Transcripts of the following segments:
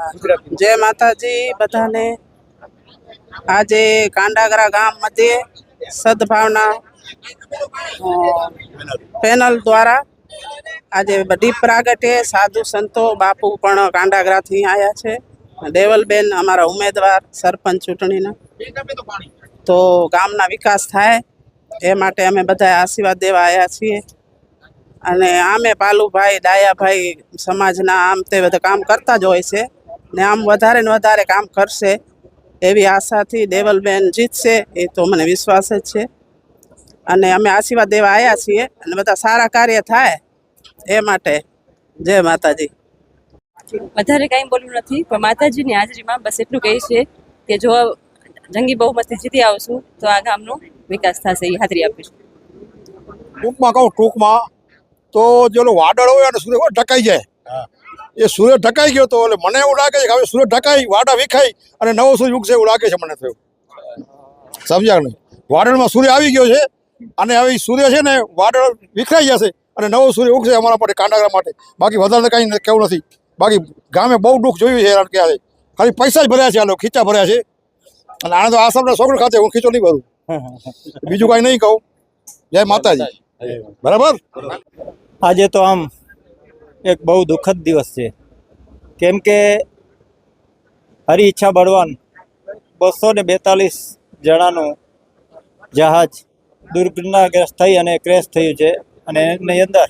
જય માતાજી બધાને. આજે કાંડાગરા ગામ મધ્યે સદભાવના પેનલ દ્વારા આજે દીપ પ્રાગટે સાધુ સંતો બાપુ પણ કાંડાગરાથી આવ્યા છે. દેવલબેન અમારા ઉમેદવાર, સરપંચ ચૂંટણીના. તો ગામના વિકાસ થાય, એ માટે અમે બધા આશીર્વાદ દેવા આવ્યા છીએ. અને આમે પાલુભાઈ દાયાભાઈ સમાજના આમ તે બધા કામ કરતા જ હોય છે. ને આમ વધારે ને વધારે કામ કરશે એવી આશાથી દેવલબેન જીતશે એ તો મને વિશ્વાસ જ છે. અને અમે આશીર્વાદ દેવા આવ્યા છીએ અને બધા સારા કાર્ય થાય એ માટે. જય માતાજી. વધારે કાંઈ બોલવું નથી પણ માતાજીની હાજરીમાં બસ એટલું કહે છે કે જો જંગી બહુમતી જીતી આવશું તો આ ગામનો વિકાસ થશે એ હાજરી આપીશું ટૂંકમાં કહું ટૂંકમાં તો જેલો વાદળ હોય અને સુધી હોય ઢકાઈ જાય. એ સૂર્ય ઢકાઈ ગયો તો એટલે મને એવું લાગે છે કે હવે સૂર્ય ઢકાઈ વાડા વિખાઈ અને નવો સૂર્ય ઉગશે એવું લાગે છે મને થયું. સમજ્યા નહીં? વાદળમાં સૂર્ય આવી ગયો છે અને હવે સૂર્ય છે ને વાડળ વિખરાઈ જશે અને નવો સૂર્ય ઉગશે અમારા માટે કાંડાગરા માટે. બાકી વધારે કાંઈ કેવું નથી. બાકી ગામે બહુ દુઃખ જોયું છે હેરાન ક્યાં ખાલી પૈસા જ ભર્યા છે આ લોકો ખીચા ભર્યા છે. અને આણંદ આસામના છોકરો ખાતે હું ખીચો નહીં ભરું. બીજું કાંઈ નહીં કહું. જય માતાજી. બરાબર? આજે તો આમ એક બહુ દુઃખદ દિવસ છે. કેમ કે હરી ઈચ્છા બળવાન બસો ને બેતાલીસ જણાનું જહાજ દુર્ઘટનાગ્રસ્ત થઈ અને ક્રેશ થયું છે અને એની અંદર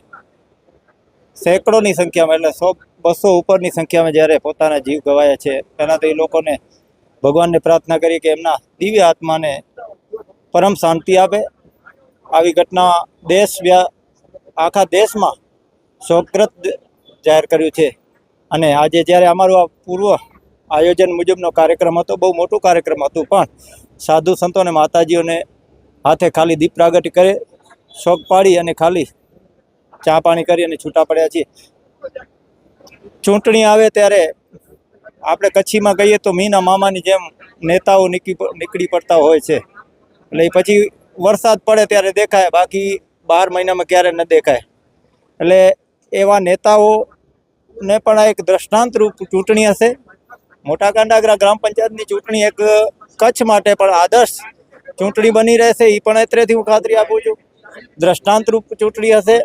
સેંકડોની સંખ્યામાં, એટલે સો, બસો ઉપરની સંખ્યામાં જ્યારે પોતાના જીવ ગવાયા છે પહેલાં તો એ લોકોને ભગવાનને પ્રાર્થના કરી કે એમના દિવ્ય આત્માને પરમ શાંતિ આપે. આવી ઘટના દેશ આખા દેશમાં શોકગ્રસ્ત જાહેર કર્યું છે. અને આજે જ્યારે અમારું આ પૂર્વ આયોજન મુજબનો કાર્યક્રમ હતો, બહુ મોટું કાર્યક્રમ હતું, પણ સાધુ સંતો અને માતાજીઓને હાથે ખાલી દીપ પ્રાગટ્ય કરે, શોક પાડી અને ખાલી ચા પાણી કરી અને છૂટા પડ્યા છીએ. ચૂંટણી આવે ત્યારે આપણે કચ્છીમાં કહીએ તો મીના મામાની જેમ નેતાઓ નીકળી નીકળી પડતા હોય છે. એટલે પછી વરસાદ પડે ત્યારે દેખાય, બાકી બાર મહિનામાં ક્યારે ન દેખાય. એટલે એવા નેતાઓને પણ આ એક દ્રષ્ટાંતરૂપ ચૂંટણી હશે. મોટા કાંડાગરા ગ્રામ પંચાયતની ચૂંટણી એક કચ્છ માટે પણ આદર્શ ચૂંટણી બની રહેશે એ પણ અત્રેથી હું ખાતરી આપું છું. દ્રષ્ટાંતરૂપ ચૂંટણી હશે.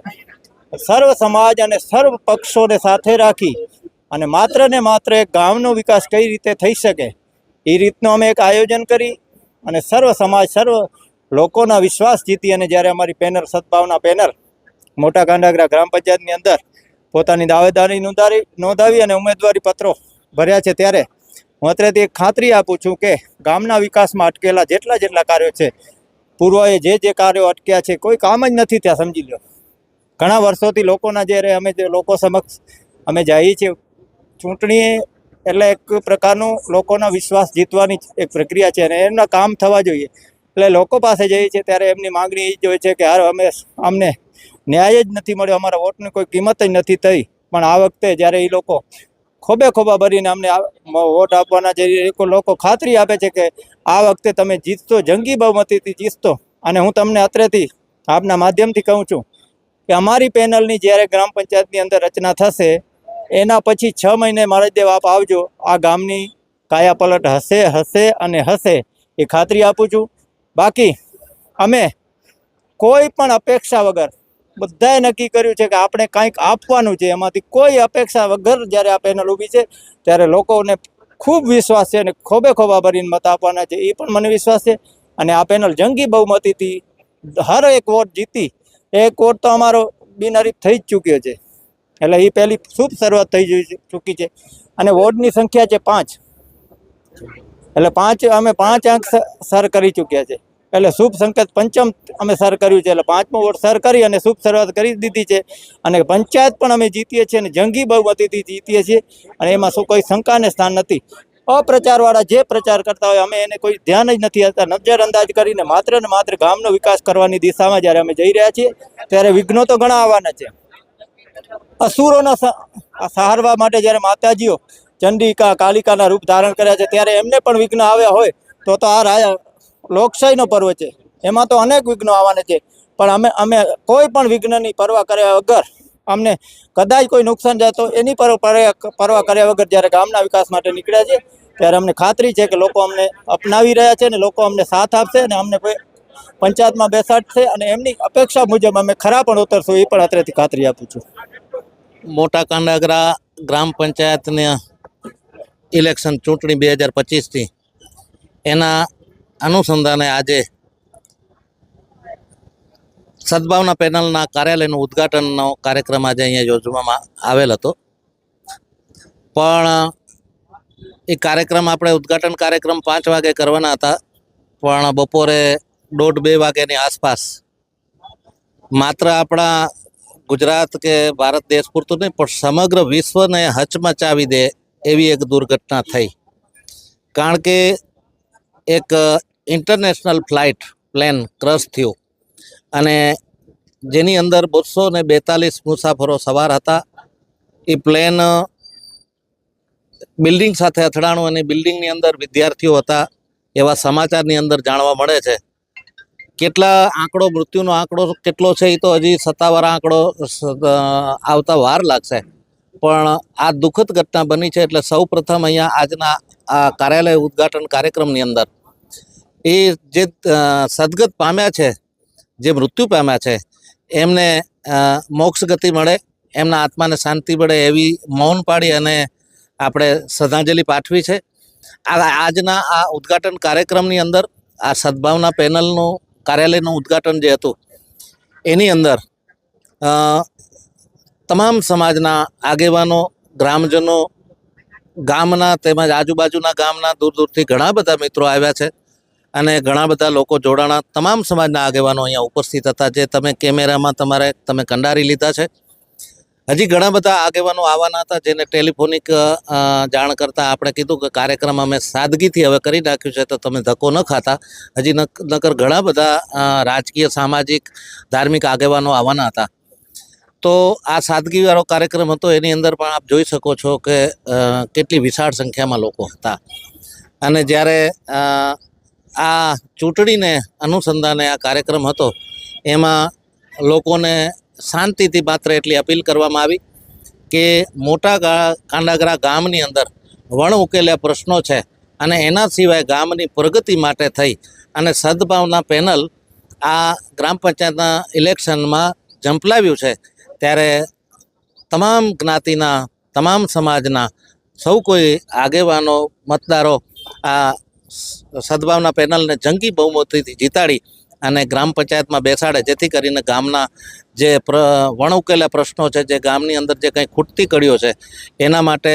સર્વ સમાજ અને સર્વ પક્ષોને સાથે રાખી અને માત્ર ને માત્ર એક ગામનો વિકાસ કઈ રીતે થઈ શકે, એ રીતનું અમે એક આયોજન કરી અને સર્વ સમાજ, સર્વ લોકોના વિશ્વાસ જીતી અને જ્યારે અમારી પેનલ, સદભાવના પેનલ મોટા કાંડાગરા ગ્રામ પંચાયતની અંદર પોતાની દાવેદારી નોંધાવી નોંધાવી અને ઉમેદવારી પત્રો ભર્યા છે ત્યારે હું અત્યારે એક ખાતરી આપું છું કે ગામના વિકાસમાં અટકેલા જેટલા જેટલા કાર્યો છે, પૂર્વએ જે જે કાર્યો અટક્યા છે, કોઈ કામ જ નથી ત્યાં, સમજી લો ઘણા વર્ષોથી લોકોના જ્યારે અમે જે લોકો સમક્ષ અમે જઈએ છીએ, ચૂંટણી એટલે એક પ્રકારનું લોકોના વિશ્વાસ જીતવાની એક પ્રક્રિયા છે અને એમના કામ થવા જોઈએ. એટલે લોકો પાસે જઈએ છીએ ત્યારે એમની માંગણી એ જ હોય છે કે હાર અમે અમને ન્યાય જ નથી મળ્યો, અમારા વોટની કોઈ કિંમત જ નથી થઈ. પણ આ વખતે જ્યારે એ લોકો ખોબે ખોબા ભરીને અમને વોટ આપવાના જે લોકો- ખાતરી આપે છે કે આ વખતે તમે જીતશો, જંગી બહુમતીથી જીતશો. અને હું તમને અત્રેથી આપના માધ્યમથી કહું છું કે અમારી પેનલની જ્યારે ગ્રામ પંચાયતની અંદર રચના થશે, એના પછી છ મહિને મારાદેવ આપ આવજો. આ ગામની કાયાપલટ હશે હશે અને હશે એ ખાતરી આપું છું. બાકી અમે કોઈ પણ અપેક્ષા વગર બધાએ નક્કી કર્યું છે કે આપણે કંઈક આપવાનું છે. એમાંથી કોઈ અપેક્ષા વગર જ્યારે આ પેનલ ઊભી છે, ત્યારે લોકોને ખૂબ વિશ્વાસ છે અને ખોબે ખોબા ભરીને મત આપવાના છે. એ પણ મને વિશ્વાસ છે. અને આ પેનલ જંગી બહુમતીથી હર એક વોટ જીતી. એક વોટ તો અમારો બિનહરીફ થઈ જ ચૂક્યો છે. એટલે એ પહેલી શુભ શરૂઆત થઈ ચૂકી છે. અને વોર્ડની સંખ્યા છે પાંચ. એટલે પાંચ, અમે પાંચ અંક સર કરી ચૂક્યા છે. એટલે શુભ સંકેત પંચમ અમે સર કર્યું છે. એટલે પાંચમો વોટ સર કરી અને શુભ શરૂઆત કરી દીધી છે. અને પંચાયત પણ અમે જીતીએ છીએ અને જંગી બહુમતીથી જીતીએ છીએ. અને એમાં શું કોઈ શંકાને સ્થાન નથી. અપ્રચારવાળા જે પ્રચાર કરતા હોય, અમે એને કોઈ ધ્યાન જ નથી આપતા. નજરઅંદાજ કરીને માત્ર ને માત્ર ગામનો વિકાસ કરવાની દિશામાં જ્યારે અમે જઈ રહ્યા છીએ, ત્યારે વિઘ્નો તો ઘણા આવવાના છે. અસુરોના સહારવા માટે જ્યારે માતાજીઓ ચંડિકા કાલિકાના રૂપ ધારણ કર્યા છે, ત્યારે એમને પણ વિઘ્ન આવ્યા હોય, તો તો આ રાજા લોકશાહીનો પર્વ છે. એમાં તો અનેક વિઘ્નો આવવાના છે. પણ અમે અમે કોઈ પણ વિઘ્નની પરવા કર્યા વગર, અમને કદાચ કોઈ નુકસાન જાય તો એની પર પર- પરવા કર્યા વગર જ્યારે ગામના વિકાસ માટે નીકળ્યા છે ત્યારે અમને ખાતરી છે કે લોકો અમને અપનાવી રહ્યા છે અને લોકો અમને સાથ આપશે અને અમને પંચાયતમાં બેસાડશે અને એમની અપેક્ષા મુજબ અમે ખરા પણ ઉતરશું, એ પણ અત્રેથી ખાતરી આપું છું. મોટા કાંડાગરા ગ્રામ પંચાયતના ઇલેક્શન ચૂંટણી બે હજાર પચીસથી, એના અનુસંધાને આજે સદભાવના પેનલના કાર્યાલયનું ઉદ્ઘાટનનો કાર્યક્રમ આજે અહીંયા યોજવામાં આવેલ હતો. પણ એ કાર્યક્રમ આપણે ઉદ્ઘાટન કાર્યક્રમ પાંચ વાગે કરવાના હતા. પણ બપોરે દોઢ બે વાગ્યાની આસપાસ માત્ર આપણા ગુજરાત કે ભારત દેશ પૂરતું નહીં, પણ સમગ્ર વિશ્વને હચમચાવી દે એવી એક દુર્ઘટના થઈ. કારણ કે એક ઇન્ટરનેશનલ ફ્લાઇટ પ્લેન ક્રશ થયું. અને જેની અંદર બસો ને બેતાલીસ મુસાફરો સવાર હતા. એ પ્લેન બિલ્ડિંગ સાથે અથડાણું અને બિલ્ડિંગની અંદર વિદ્યાર્થીઓ હતા. એવા સમાચારની અંદર જાણવા મળે છે. કેટલા આંકડો, મૃત્યુનો આંકડો કેટલો છે એ તો હજી સત્તાવાર આંકડો આવતા વાર લાગશે. પણ આ દુઃખદ ઘટના બની છે એટલે સૌ પ્રથમ અહીંયા આજના આ કાર્યાલય ઉદ્ઘાટન કાર્યક્રમની અંદર એ જે સદગત પામ્યા છે, જે મૃત્યુ પામ્યા છે, એમને મોક્ષ ગતિ મળે, એમના આત્માને શાંતિ મળે એવી મૌન પાડી અને આપણે શ્રદ્ધાંજલિ પાઠવી છે. આ આજના આ ઉદ્ઘાટન કાર્યક્રમની અંદર આ સદભાવના પેનલનું કાર્યાલયનું ઉદ્ઘાટન જે હતું, એની અંદર તમામ સમાજના આગેવાનો, ગ્રામજનો, ગામના તેમજ આજુબાજુના ગામના દૂર દૂરથી ઘણા બધા મિત્રો આવ્યા છે અને ઘણા બધા લોકો જોડાણા તમામ સમાજના આગેવાનો અહીંયા ઉપસ્થિત હતા જે તમે કેમેરામાં તમારે તમે કંડારી લીધા છે. હજી ઘણા બધા આગેવાનો આવવાના હતા જેને ટેલિફોનિક જાણ કરતાં આપણે કીધું કે કાર્યક્રમ અમે સાદગીથી હવે કરી નાખ્યું છે તો તમે ધક્કો ન ખાતા. હજી નક- નકર ઘણા બધા રાજકીય, સામાજિક, ધાર્મિક આગેવાનો આવવાના હતા. તો આ સાદગીવાળો કાર્યક્રમ હતો, એની અંદર પણ આપ જોઈ શકો છો કે કેટલી વિશાળ સંખ્યામાં લોકો હતા. અને જ્યારે આ ચૂંટણીને અનુસંધાને આ કાર્યક્રમ હતો, એમાં લોકોને શાંતિથી માત્ર એટલી અપીલ કરવામાં આવી કે મોટા કાંડાગરા ગામની અંદર વણ ઉકેલ્યા પ્રશ્નો છે અને એના સિવાય ગામની પ્રગતિ માટે થઈ અને સદભાવના પેનલ આ ગ્રામ પંચાયતના ઇલેક્શનમાં ઝંપલાવ્યું છે. ત્યારે તમામ જ્ઞાતિના, તમામ સમાજના સૌ કોઈ આગેવાનો, મતદારો આ સદભાવના પેનલને જંગી બહુમતીથી જીતાડી અને ગ્રામ પંચાયતમાં બેસાડે, જેથી કરીને ગામના જે પ્ર, વણઉકેલા પ્રશ્નો છે, જે ગામની અંદર જે કંઈ ખૂટતી કડીઓ છે, એના માટે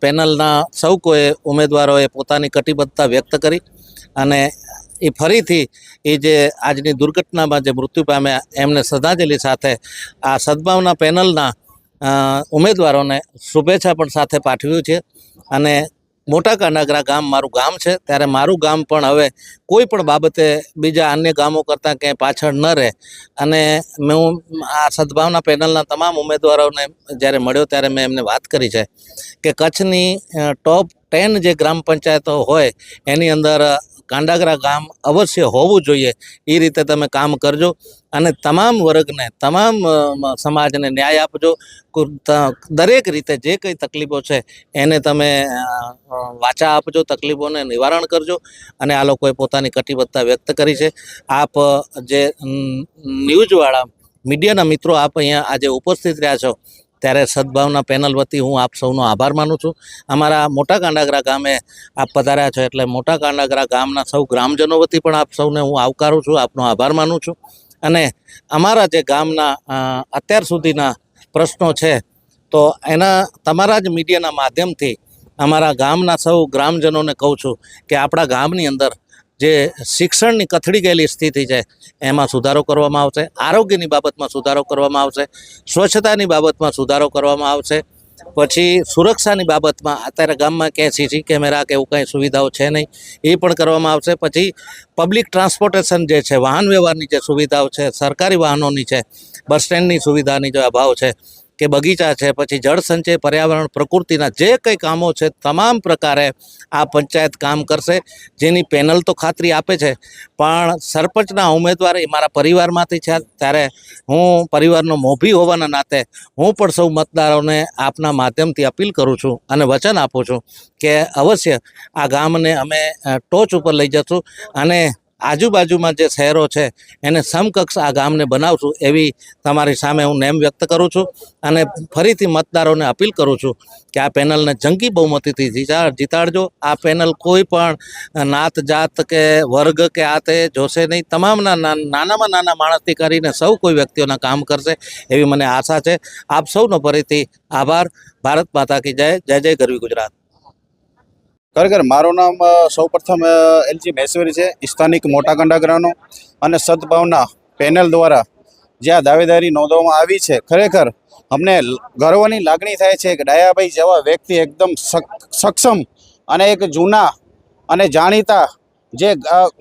પેનલના સૌ કોઈ ઉમેદવારોએ પોતાની કટિબદ્ધતા વ્યક્ત કરી અને એ ફરીથી એ જે આજની દુર્ઘટનામાં જે મૃત્યુ પામ્યા, એમને શ્રદ્ધાંજલિ સાથે આ સદભાવના પેનલના ઉમેદવારોને શુભેચ્છા પણ સાથે પાઠવ્યું છે. અને મોટા કાનાગરા ગામ મારું ગામ છે, ત્યારે મારું ગામ પણ હવે કોઈ પણ બાબતે બીજા અન્ય ગામો કરતાં ક્યાંય પાછળ ન રહે. અને મેં હું આ સદભાવના પેનલના તમામ ઉમેદવારોને જ્યારે મળ્યો ત્યારે મેં એમને વાત કરી છે કે કચ્છની ટોપ ટેન જે ગ્રામ પંચાયતો હોય, એની અંદર કાંડાગરા ગામ અવશ્ય હોવું જોઈએ. એ રીતે તમે કામ કરજો અને તમામ વર્ગને, તમામ સમાજને ન્યાય આપજો. દરેક રીતે જે કંઈ તકલીફો છે, એને તમે વાચા આપજો, તકલીફોને નિવારણ કરજો અને આ લોકોએ પોતાની કટિબદ્ધતા વ્યક્ત કરી છે. આપ જે ન્યૂઝવાળા મીડિયાના મિત્રો આપ અહીંયા આજે ઉપસ્થિત રહ્યા છો ત્યારે સદભાવના પેનલ વતી હું આપ સૌનો આભાર માનું છું. અમારા મોટા કાંડાગરા ગામે આપ પધાર્યા છો એટલે મોટા કાંડાગરા ગામના સૌ ગ્રામજનો વતી પણ આપ સૌને હું આવકારું છું, આપનો આભાર માનું છું. અને અમારા જે ગામના અત્યાર સુધીના પ્રશ્નો છે, તો એના તમારા જ મીડિયાના માધ્યમથી અમારા ગામના સૌ ગ્રામજનોને કહું છું કે આપણા ગામની અંદર જે શિક્ષણની કથળી ગયેલી સ્થિતિ છે, એમાં સુધારો કરવામાં આવશે, આરોગ્યની બાબતમાં સુધારો કરવામાં આવશે, સ્વચ્છતાની બાબતમાં સુધારો કરવામાં આવશે, પછી સુરક્ષાની બાબતમાં, અત્યારે ગામમાં ક્યાંય સીસી કેમેરા કે એવું કાંઈ સુવિધાઓ છે નહીં, એ પણ કરવામાં આવશે, પછી પબ્લિક ટ્રાન્સપોર્ટેશન જે છે, વાહન વ્યવહારની જે સુવિધાઓ છે, સરકારી વાહનોની છે, બસ સ્ટેન્ડની સુવિધાની જે અભાવ છે કે બગીચા છે, પછી જળ સંચય પર્યાવરણ પ્રકૃતિના જે કંઈ કામો છે, તમામ પ્રકારે આ પંચાયત કામ કરશે. જેની પેનલ તો ખાતરી આપે છે, પણ સરપંચના ઉમેદવાર એ મારા પરિવારમાંથી છે, ત્યારે હું પરિવારનો મોભી હોવાના નાતે હું પણ સૌ મતદારોને આપના માધ્યમથી અપીલ કરું છું અને વચન આપું છું કે અવશ્ય આ ગામને અમે ટોચ ઉપર લઈ જશું અને આજુબાજુમાં જે શહેરો છે, એને સમકક્ષ આ ગામને બનાવશું એવી તમારી સામે હું નેમ વ્યક્ત કરું છું અને ફરીથી મતદારોને અપીલ કરું છું કે આ પેનલને જંગી બહુમતીથી જીતાડજો. આ પેનલ કોઈ પણ નાત જાત કે વર્ગ કે આ તે જોશે નહીં. તમામના નાનામાં નાના માણસથી કરીને સૌ કોઈ વ્યક્તિઓના કામ કરશે એવી મને આશા છે. આપ સૌનો ફરીથી આભાર. ભારત માતા કી જય. જય જય ગરવી ગુજરાત. ખરેખર મારું નામ સૌ પ્રથમ એલજી મહેશ્વરી છે, સ્થાનિક મોટા કંડાગરાનો અને સદભાવના પેનલ દ્વારા જ્યાં દાવેદારી નોંધવામાં આવી છે, ખરેખર અમને ગર્વની લાગણી થાય છે કે ડાયાભાઈ જેવા વ્યક્તિ એકદમ સક- સક્ષમ અને એક જૂના અને જાણીતા જે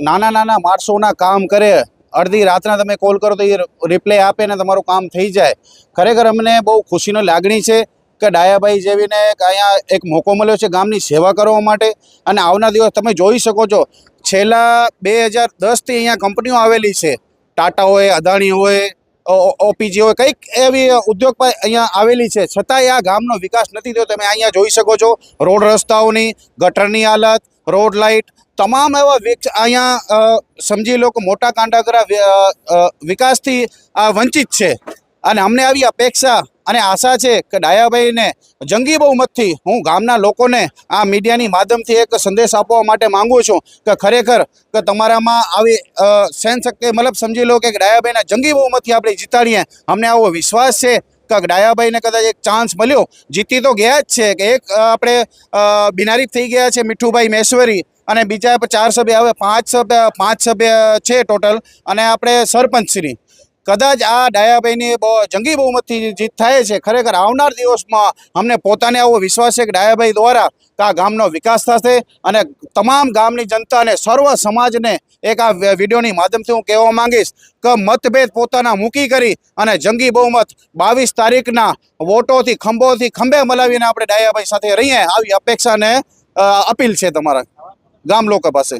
નાના નાના માણસોના કામ કરે, અડધી રાતના તમે કોલ કરો તો એ રિપ્લાય આપે ને તમારું કામ થઈ જાય. ખરેખર અમને બહુ ખુશીનો લાગણી છે કે ડાયાભાઈ જેવીને અહીંયા એક મોકો મળ્યો છે ગામની સેવા કરવા માટે. અને આવના દિવસ તમે જોઈ શકો છો, છેલ્લા બે હજાર દસથી અહીંયા કંપનીઓ આવેલી છે. ટાટા હોય, અદાણી હોય ઓપીજી હોય, કંઈક એવી ઉદ્યોગ અહીંયા આવેલી છે. છતાંય આ ગામનો વિકાસ નથી થયો, તમે અહીંયા જોઈ શકો છો. રોડ રસ્તાઓની, ગટરની હાલત, રોડ લાઇટ, તમામ એવા અહીંયા સમજી લો કે મોટા કાંડાગરા વિકાસથી આ વંચિત છે. અને અમને આવી અપેક્ષા અને આશા છે કે ડાયાભાઈને જંગી બહુમતથી હું ગામના લોકોને આ મીડિયાની માધ્યમથી એક સંદેશ આપવા માટે માંગુ છું કે ખરેખર કે તમારામાં આવી સહનશક્તિ શક્તિ મતલબ સમજી લો કે ડાયાભાઈના જંગી બહુમતથી આપણે જીતાડીએ. અમને આવો વિશ્વાસ છે કે ડાયાભાઈને કદાચ એક ચાન્સ મળ્યો. જીતી તો ગયા જ છે કે એક આપણે બિનારી થઈ ગયા છે મીઠુભાઈ મેશ્વરી અને બીજા ચાર સભ્ય, હવે પાંચ સભ્ય પાંચ સભ્ય છે ટોટલ અને આપણે સરપંચશ્રી. કદાચ આ ડાયાભાઈની જંગી બહુમતથી જીત થાય છે. ખરેખર આવનાર દિવસમાં અમને પોતાને આવો વિશ્વાસ છે કે ડાયાભાઈ દ્વારા આ ગામનો વિકાસ થશે અને તમામ ગામની જનતાને સર્વ સમાજને એક આ વિડીયોની માધ્યમથી હું કહેવા માંગીશ કે મતભેદ પોતાના મૂકી કરી અને જંગી બહુમત બાવીસ તારીખના વોટોથી, ખંભોથી ખંભે મલાવીને આપણે ડાયાભાઈ સાથે રહીએ. આવી અપેક્ષાને અપીલ છે તમારા ગામ લોકો પાસે